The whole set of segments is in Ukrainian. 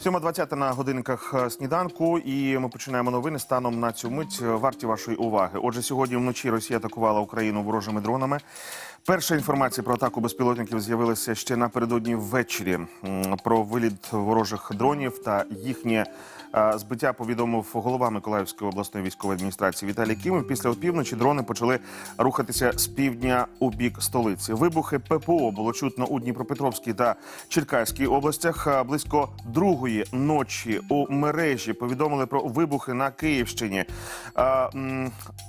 Сьома 20 на годинниках е, сніданку, і ми починаємо новини станом на цю мить. е, Варті вашої уваги. Отже, сьогодні вночі Росія атакувала Україну ворожими дронами. Перша інформація про атаку безпілотників з'явилася ще напередодні ввечері. Про виліт ворожих дронів та їхнє е, збиття повідомив голова Миколаївської обласної військової адміністрації Віталій Кімов. Після опівночі дрони почали рухатися з півдня у бік столиці. Вибухи ППО було чутно у Дніпропетровській та Черкаській областях. Близько другої ночі у мережі повідомили про вибухи на Київщині.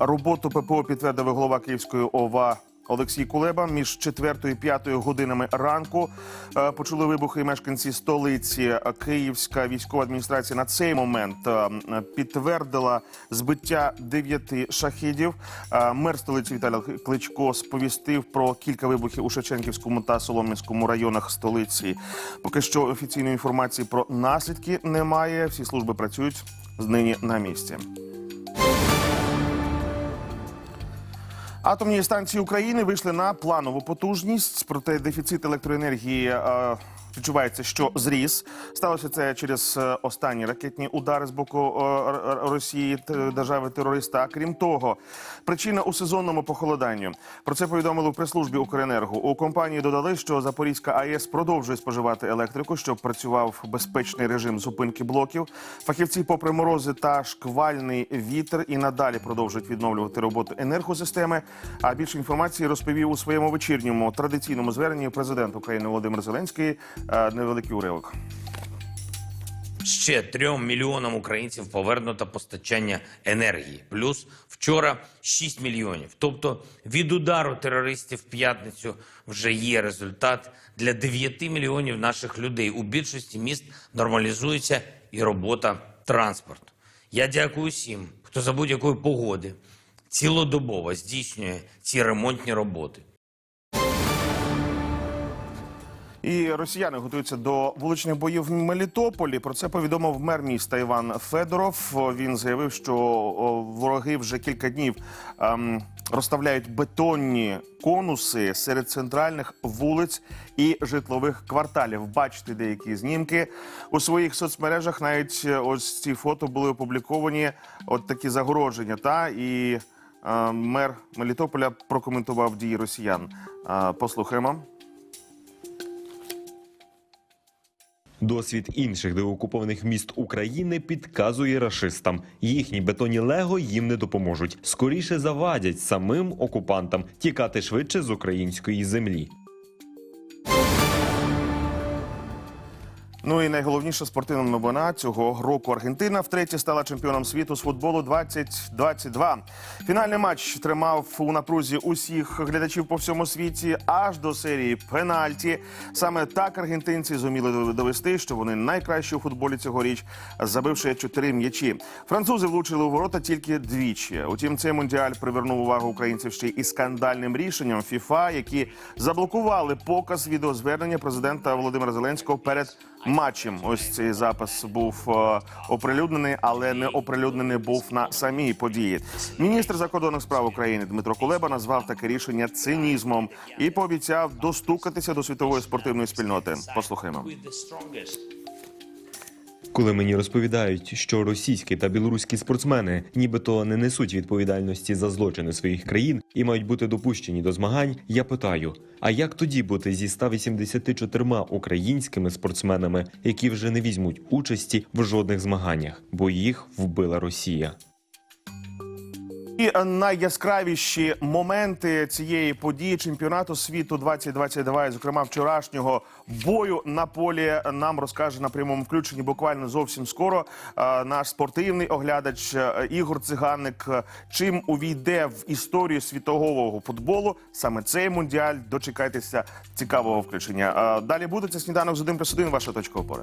Роботу ППО підтвердив голова Київської ОВА. Олексій Кулеба між 4 і 5 годинами ранку е, почули вибухи мешканці столиці. Київська військова адміністрація на цей момент е, підтвердила збиття дев'яти шахідів. Е, Мер столиці Віталій Кличко сповістив про кілька вибухів у Шевченківському та Солом'янському районах столиці. Поки що офіційної інформації про наслідки немає. Всі служби працюють нині на місці. Атомні станції України вийшли на планову потужність, проте дефіцит електроенергії е, відчувається, що зріс. Сталося це через е, останні ракетні удари з боку е, Росії держави терориста. Крім того, причина у сезонному похолоданні. Про це повідомили в прес-службі Укренерго. У компанії додали, що Запорізька АЕС продовжує споживати електрику, щоб працював безпечний режим зупинки блоків. Фахівці, попри морози та шквальний вітер, і надалі продовжують відновлювати роботу енергосистеми. А більше інформації розповів у своєму вечірньому традиційному зверненні президент України Володимир Зеленський. Е, Невеликий уривок. Ще трьом мільйонам українців повернуто постачання енергії. Плюс вчора 6 мільйонів. Тобто від удару терористів в п'ятницю вже є результат для 9 мільйонів наших людей. У більшості міст нормалізується і робота транспорту. Я дякую всім, хто за будь-якої погоди цілодобово здійснює ці ремонтні роботи. І росіяни готуються до вуличних боїв в Мелітополі. Про це повідомив мер міста Іван Федоров. Він заявив, що вороги вже кілька днів ем, розставляють бетонні конуси серед центральних вулиць і житлових кварталів. Бачите деякі знімки у своїх соцмережах. Навіть е, ось ці фото були опубліковані. От такі загородження. Та і е, мер Мелітополя прокоментував дії росіян. Е, послухаємо. Досвід інших деокупованих міст України підказує рашистам. Їхні бетонні лего їм не допоможуть. Скоріше завадять самим окупантам тікати швидше з української землі. Ну і найголовніша спортивна новина цього року Аргентина втретє стала чемпіоном світу з футболу 2022. Фінальний матч тримав у напрузі усіх глядачів по всьому світі аж до серії пенальті. Саме так аргентинці зуміли довести, що вони найкращі у футболі цьогоріч, забивши чотири м'ячі. Французи влучили у ворота тільки двічі. Утім, цей мундіаль привернув увагу українців ще і скандальним рішенням ФІФА, які заблокували показ відеозвернення президента Володимира Зеленського перед матчем. Ось цей запис був е, оприлюднений, але не оприлюднений був на самій події. Міністр закордонних справ України Дмитро Кулеба назвав таке рішення цинізмом і пообіцяв достукатися до світової спортивної спільноти. Послухаймо. Коли мені розповідають, що російські та білоруські спортсмени нібито не несуть відповідальності за злочини своїх країн і мають бути допущені до змагань, я питаю: а як тоді бути зі 184 українськими спортсменами, які вже не візьмуть участі в жодних змаганнях, бо їх вбила Росія? І найяскравіші моменти цієї події чемпіонату світу 2022, і, зокрема вчорашнього бою на полі, нам розкаже на прямому включенні буквально зовсім скоро е, наш спортивний оглядач е, Ігор Циганик. Чим увійде в історію світового футболу саме цей мундіаль? Дочекайтеся цікавого включення. Е, Далі буде це сніданок з 1 плюс 1, ваша точка опори.